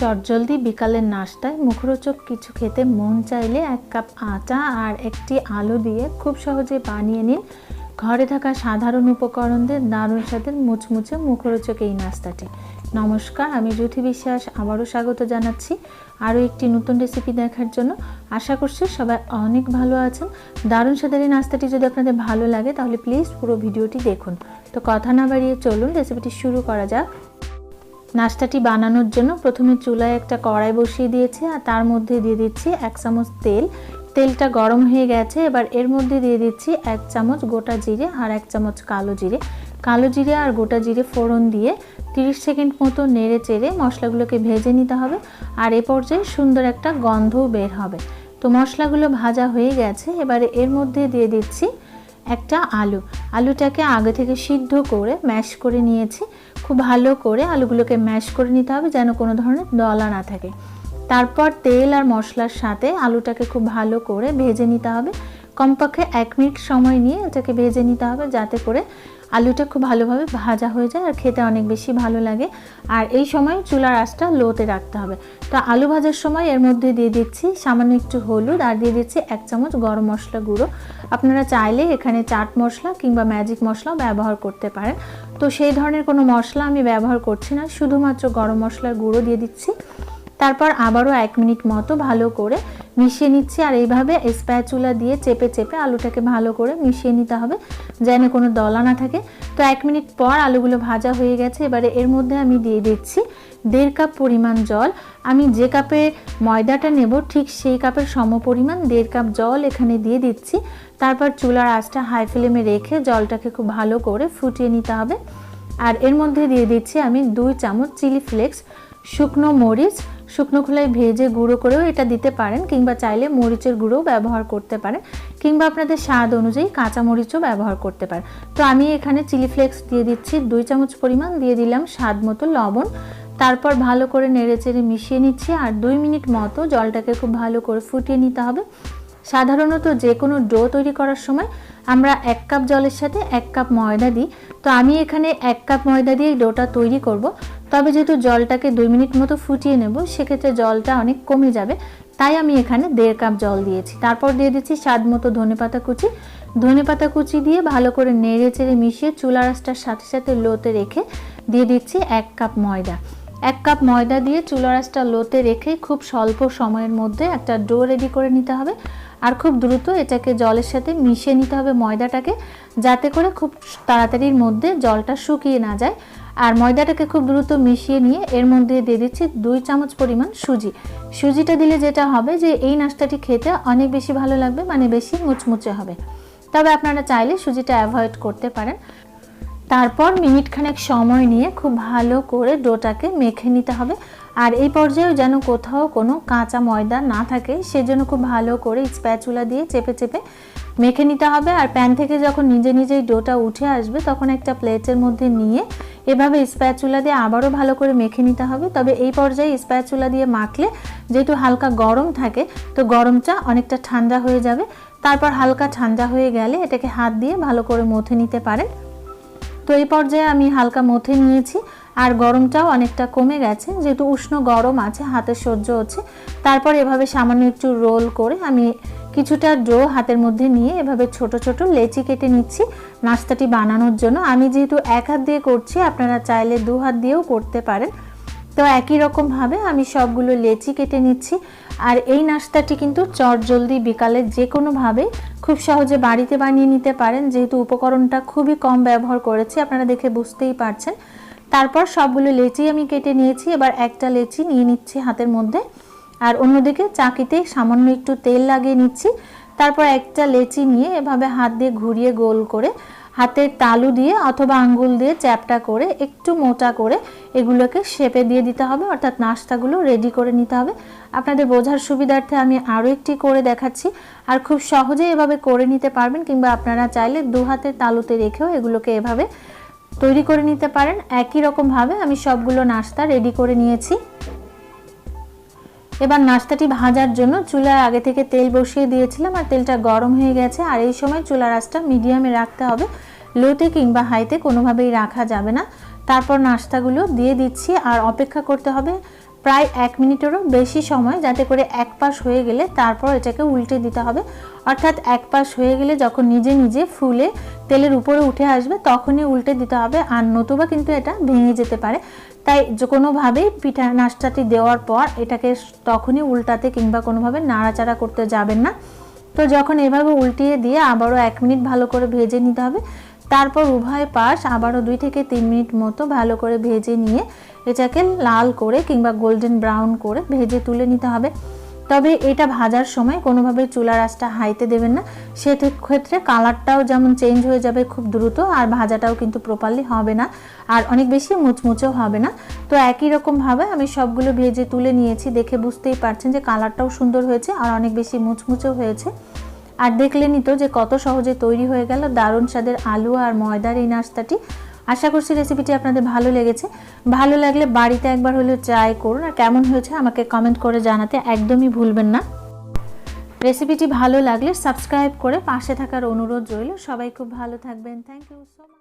চটজলদি বিকালের নাস্তায় মুখরোচক কিছু খেতে মন চাইলে এক কাপ আটা আর একটি আলু দিয়ে খুব সহজে বানিয়ে নিন। ঘরে থাকা সাধারণ উপকরণদের দারুণ স্বাদের মুচমুচে মুখরোচক এই নাস্তাটি। নমস্কার, আমি জ্যোতি বিশ্বাস, আবারও স্বাগত জানাচ্ছি আরও একটি নতুন রেসিপি দেখার জন্য। আশা করছি সবাই অনেক ভালো আছেন। দারুণ স্বাদের এই নাস্তাটি যদি আপনাদের ভালো লাগে তাহলে প্লিজ পুরো ভিডিওটি দেখুন। তো কথা না বাড়িয়ে চলুন রেসিপিটি শুরু করা যাক। নাস্তাটি বানানোর জন্য প্রথমে চুলায় একটা কড়াই বসিয়ে দিয়েছি আর তার মধ্যে দিয়ে দিচ্ছি এক চামচ তেল। তেলটা গরম হয়ে গেছে, এবার এর মধ্যে দিয়ে দিচ্ছি এক চামচ গোটা জিরে আর এক চামচ কালো জিরে। কালো জিরে আর গোটা জিরে ফোড়ন দিয়ে 30 সেকেন্ড মতো নেড়ে চেড়ে মশলাগুলোকে ভেজে নিতে হবে আর এ পর্যায়ে সুন্দর একটা গন্ধও বের হবে। তো মশলাগুলো ভাজা হয়ে গেছে, এবারে এর মধ্যে দিয়ে দিচ্ছি একটা আলু। আলুটাকে আগে থেকে সিদ্ধ করে ম্যাশ করে নিয়েছি। খুব ভালো করে আলুগুলোকে ম্যাশ করে নিতে হবে যেন কোনো ধরনের দলা না থাকে। তারপর তেল আর মশলার সাথে আলুটাকে খুব ভালো করে ভেজে নিতে হবে। কমপক্ষে এক মিনিট সময় নিয়ে এটাকে ভেজে নিতে হবে যাতে করে আলুটা খুব ভালোভাবে ভাজা হয়ে যায় আর খেতে অনেক বেশি ভালো লাগে। আর এই সময় চুলার আঁচটা লোতে রাখতে হবে। তো আলু ভাজার সময় এর মধ্যে দিয়ে দিচ্ছি সামান্য একটু হলুদ আর দিয়ে দিচ্ছি এক চামচ গরম মশলা গুঁড়ো। আপনারা চাইলে এখানে চাট মশলা কিংবা ম্যাজিক মশলাও ব্যবহার করতে পারেন। তো সেই ধরনের কোনো মশলা আমি ব্যবহার করছি না, শুধুমাত্র গরম মশলার গুঁড়ো দিয়ে দিচ্ছি। তারপর আবারও এক মিনিট মতো ভালো করে মিশিয়ে নিচ্ছি আর এইভাবে স্প্যাচুলা দিয়ে চেপে চেপে আলুটাকে ভালো করে মিশিয়ে নিতে হবে, যেন কোনো দলা না থাকে। তো এক মিনিট পর আলুগুলো ভাজা হয়ে গেছে, এবারে এর মধ্যে আমি দিয়ে দিচ্ছি দেড় কাপ পরিমাণ জল। আমি যে কাপে ময়দাটা নেব, ঠিক সেই কাপের সম পরিমাণ দেড় কাপ জল এখানে দিয়ে দিচ্ছি। তারপর চুলার আঁচটা হাই ফ্লেমে রেখে জলটাকে খুব ভালো করে ফুটিয়ে নিতে হবে। আর এর মধ্যে দিয়ে দিচ্ছি আমি দুই চামচ চিলি ফ্লেক্স, শুকনো মরিচ শুকনো খোলায় ভেজে গুঁড়ো করেও এটা দিতে পারেন কিংবা চাইলে মরিচের গুঁড়োও ব্যবহার করতে পারেন কিংবা আপনাদের স্বাদ অনুযায়ী কাঁচা মরিচও ব্যবহার করতে পারেন। তো আমি এখানে চিলি ফ্লেক্স দিয়ে দিচ্ছি, দুই চামচ পরিমাণ দিয়ে দিলাম স্বাদ মতো লবণ। তারপর ভালো করে নেড়েচেড়ে মিশিয়ে নিচ্ছি আর দুই মিনিট মতো জলটাকে খুব ভালো করে ফুটিয়ে নিতে হবে। সাধারণত যে কোনো ডো তৈরি করার সময় আমরা এক কাপ জলের সাথে এক কাপ ময়দা দিই। তো আমি এখানে এক কাপ ময়দা দিয়ে ডোটা তৈরি করব। তবে যেহেতু জলটাকে দুই মিনিট মতো ফুটিয়ে নেব, সেক্ষেত্রে জলটা অনেক কমে যাবে। তাই আমি এখানে দেড় কাপ জল দিয়েছি। তারপর দিয়ে দিচ্ছি স্বাদ মতো ধনে পাতা কুচি। ধনে পাতা কুচি দিয়ে ভালো করে নেড়ে চেড়ে মিশিয়ে চুলা রাসটার সাথে সাথে লোতে রেখে দিয়ে দিচ্ছি এক কাপ ময়দা। এক কাপ ময়দা দিয়ে চুলা রাসটা লোতে রেখে খুব স্বল্প সময়ের মধ্যে একটা ডো রেডি করে নিতে হবে। আর খুব দ্রুত এটাকে জলের সাথে মিশিয়ে নিতে হবে ময়দাটাকে, যাতে করে খুব তাড়াতাড়ির মধ্যে জলটা শুকিয়ে না যায়। আর ময়দাটাকে খুব দ্রুত মিশিয়ে নিয়ে এর মধ্যে দিয়ে দিচ্ছি দুই চামচ পরিমাণ সুজি। সুজিটা দিলে যেটা হবে যে এই নাস্তাটি খেতে অনেক বেশি ভালো লাগবে মানে বেশি মুচমুচে হবে। তবে আপনারা চাইলে সুজিটা অ্যাভয়েড করতে পারেন। তারপর মিনিট খানেক সময় নিয়ে খুব ভালো করে ডোটাকে মেখে নিতে হবে। আর এই পর্যায়েও যেন কোথাও কোনো কাঁচা ময়দা না থাকে, সেজন্য খুব ভালো করে স্প্যাচুলা দিয়ে চেপে চেপে মেখে নিতে হবে। আর প্যান থেকে যখন নিজে নিজেই ডোটা উঠে আসবে, তখন একটা প্লেটের মধ্যে নিয়ে এভাবে স্প্যাচুলা দিয়ে আবারও ভালো করে মেখে নিতে হবে। তবে এই পর্যায়ে স্প্যাচুলা দিয়ে মাখলে যেহেতু হালকা গরম থাকে, তো গরমটা অনেকটা ঠান্ডা হয়ে যাবে। তারপর হালকা ঠান্ডা হয়ে গেলে এটাকে হাত দিয়ে ভালো করে মথে নিতে পারেন। তো এই পর্যায়ে আমি হালকা মথে নিয়েছি, আর গরমটাও অনেকটা কমে গেছে, যেহেতু উষ্ণ গরম আছে, হাতে সহ্য হচ্ছে। তারপর এভাবে সামান্য একটু রোল করে আমি কিছুটা ডো হাতের মধ্যে নিয়ে এভাবে ছোট ছোট লেচি কেটে নিচ্ছি নাস্তাটি বানানোর জন্য। আমি যেহেতু এক হাত দিয়ে করছি, আপনারা চাইলে দু হাত দিয়েও করতে পারেন। তো একই রকমভাবে আমি সবগুলো লেচি কেটে নিচ্ছি। আর এই নাস্তাটি কিন্তু চটজলদি বিকালে যে কোনোভাবে খুব সহজে বাড়িতে বানিয়ে নিতে পারেন। যেহেতু উপকরণটা খুবই কম ব্যবহার করেছি, আপনারা দেখে বুঝতেই পারছেন। তারপর সবগুলো লেচি আমি কেটে নিয়েছি, এবার একটা লেচি নিয়ে নিচ্ছি হাতের মধ্যে। আর অন্যদিকে চাকিতে সামান্য একটু তেল লাগিয়ে নিচ্ছি। তারপর একটা লেচি নিয়ে এভাবে হাত দিয়ে ঘুরিয়ে গোল করে হাতের তালু দিয়ে অথবা আঙ্গুল দিয়ে চ্যাপটা করে, একটু মোটা করে এগুলোকে শেপে দিয়ে দিতে হবে, অর্থাৎ নাস্তাগুলো রেডি করে নিতে হবে। আপনাদের বোঝার সুবিধার্থে আমি আরও একটি করে দেখাচ্ছি। আর খুব সহজে এভাবে করে নিতে পারবেন, কিংবা আপনারা চাইলে দু হাতের তালুতে রেখেও এগুলোকে এভাবে তৈরি করে নিতে পারেন। একই রকমভাবে আমি সবগুলো নাস্তা রেডি করে নিয়েছি। এবার নাস্তাটি ভাজার জন্য চুলায় আগে থেকে তেল বসিয়ে দিয়েছিলাম, আর তেলটা গরম হয়ে গেছে। আর এই সময় চুলার আঁচটা মিডিয়ামে রাখতে হবে। লোতে কিংবা হাইতে কোনোভাবেই রাখা যাবে না। তারপর নাস্তাগুলো দিয়ে দিচ্ছি আর অপেক্ষা করতে হবে প্রায় এক মিনিটেরও বেশি সময় যাতে করে এক পাশ হয়ে গেলে তারপর এটাকে উল্টে দিতে হবে। অর্থাৎ এক পাশ হয়ে গেলে যখন নিজে নিজে ফুলে তেলের উপরে উঠে আসবে তখনই উল্টে দিতে হবে আর নতুবা কিন্তু এটা ভেঙে যেতে পারে। তাই যে কোনোভাবেই পিঠা নাস্তাটি দেওয়ার পর এটাকে তখনই উল্টাতে কিংবা কোনোভাবে নাড়াচাড়া করতে যাবেন না। তো যখন এভাবে উল্টিয়ে দিয়ে আবারও এক মিনিট ভালো করে ভেজে নিতে হবে তারপর উভয় পাশ আবারও দুই থেকে তিন মিনিট মতো ভালো করে ভেজে নিয়ে এটাকে লাল করে কিংবা গোল্ডেন ব্রাউন করে ভেজে তুলে নিতে হবে। তবে এটা ভাজার সময় কোনোভাবে চুলার আঁচটা হাইতে দেবেন না। সেক্ষেত্রে কালারটাও যেমন চেঞ্জ হয়ে যাবে খুব দ্রুত আর ভাজাটাও কিন্তু প্রপারলি হবে না আর অনেক বেশি মুচমুচেও হবে না। তো একই রকমভাবে আমি সবগুলো ভেজে তুলে নিয়েছি। দেখে বুঝতেই পারছেন যে কালারটাও সুন্দর হয়েছে আর অনেক বেশি মুচমুচেও হয়েছে। আর দেখলেনই তো যে কত সহজে তৈরি হয়ে গেল দারুণ স্বাদের আলু আর ময়দার এই নাস্তাটি। আশা করছি রেসিপিটি আপনাদের ভালো লেগেছে। ভালো লাগলে বাড়িতে একবার হলেও ট্রাই করুন। আর কেমন হয়েছে আমাকে কমেন্ট করে জানাতে একদমই ভুলবেন না। রেসিপিটি ভালো লাগলে সাবস্ক্রাইব করে পাশে থাকার অনুরোধ রইল। সবাই খুব ভালো থাকবেন। Thank you so much